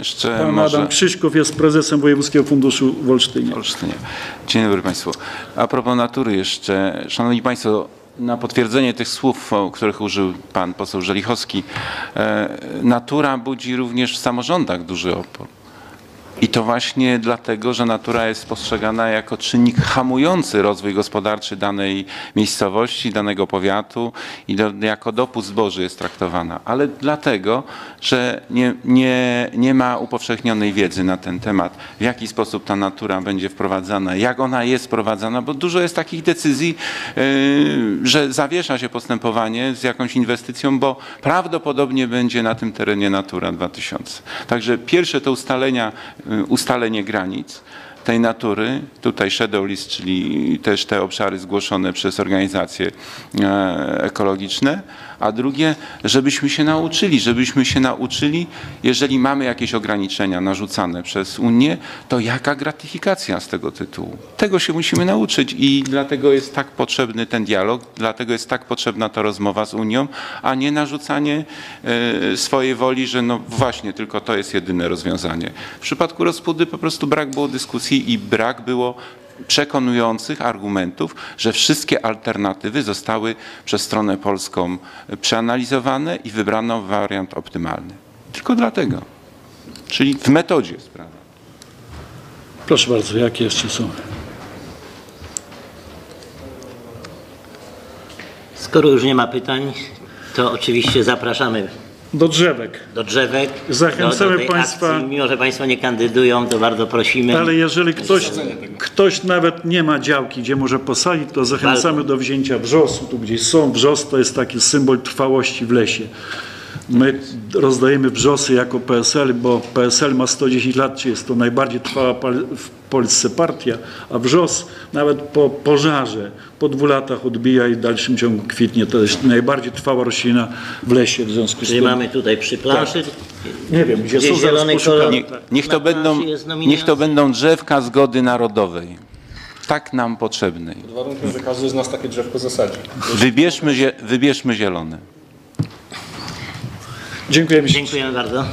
Jeszcze Pan może... Adam Krzyśkow jest prezesem Wojewódzkiego Funduszu w Olsztynie. Olsztynie. Dzień dobry Państwu. A propos natury jeszcze. Szanowni Państwo, na potwierdzenie tych słów, o których użył Pan poseł Żelichowski, e, natura budzi również w samorządach duży opór. I to właśnie dlatego, że natura jest postrzegana jako czynnik hamujący rozwój gospodarczy danej miejscowości, danego powiatu i do, jako dopust Boży jest traktowana. Ale dlatego, że nie, nie, nie ma upowszechnionej wiedzy na ten temat, w jaki sposób ta natura będzie wprowadzana, jak ona jest wprowadzana, bo dużo jest takich decyzji, yy, że zawiesza się postępowanie z jakąś inwestycją, bo prawdopodobnie będzie na tym terenie Natura 2000. Także pierwsze to ustalenia, ustalenie granic tej natury, tutaj shadow list, czyli też te obszary zgłoszone przez organizacje e, ekologiczne, a drugie, żebyśmy się nauczyli, żebyśmy się nauczyli, jeżeli mamy jakieś ograniczenia narzucane przez Unię, to jaka gratyfikacja z tego tytułu. Tego się musimy nauczyć i dlatego jest tak potrzebny ten dialog, dlatego jest tak potrzebna ta rozmowa z Unią, a nie narzucanie e, swojej woli, że no właśnie tylko to jest jedyne rozwiązanie. W przypadku rozpudy po prostu brak było dyskusji i brak było przekonujących argumentów, że wszystkie alternatywy zostały przez stronę polską przeanalizowane i wybrano wariant optymalny. Tylko dlatego. Czyli w metodzie sprawa. Proszę bardzo, jakie jeszcze są? Skoro już nie ma pytań, to oczywiście zapraszamy Do drzewek. do drzewek. Zachęcamy do, do państwa- Akcji. Mimo, że Państwo nie kandydują, to bardzo prosimy. Ale jeżeli ktoś, ktoś nawet nie ma działki, gdzie może posadzić, to zachęcamy do wzięcia wrzosu. Tu gdzieś są wrzos, to jest taki symbol trwałości w lesie. My rozdajemy wrzosy jako PSL, bo PSL ma 110 lat, czy jest to najbardziej trwała w Polsce partia, a wrzos nawet po pożarze, po dwóch latach odbija i w dalszym ciągu kwitnie. To jest najbardziej trwała roślina w lesie w związku z Czyli tym. mamy tutaj przy planszy. Nie wiem, gdzie Gdzieś są, zaraz poszukamy. kolor. Nie, niech, to będą, niech to będą drzewka zgody narodowej. Tak nam potrzebnej. Pod warunkiem, że każdy z nas takie drzewko zasadzi. Wybierzmy, wybierzmy zielone. Dziękujemy. Dziękujemy bardzo.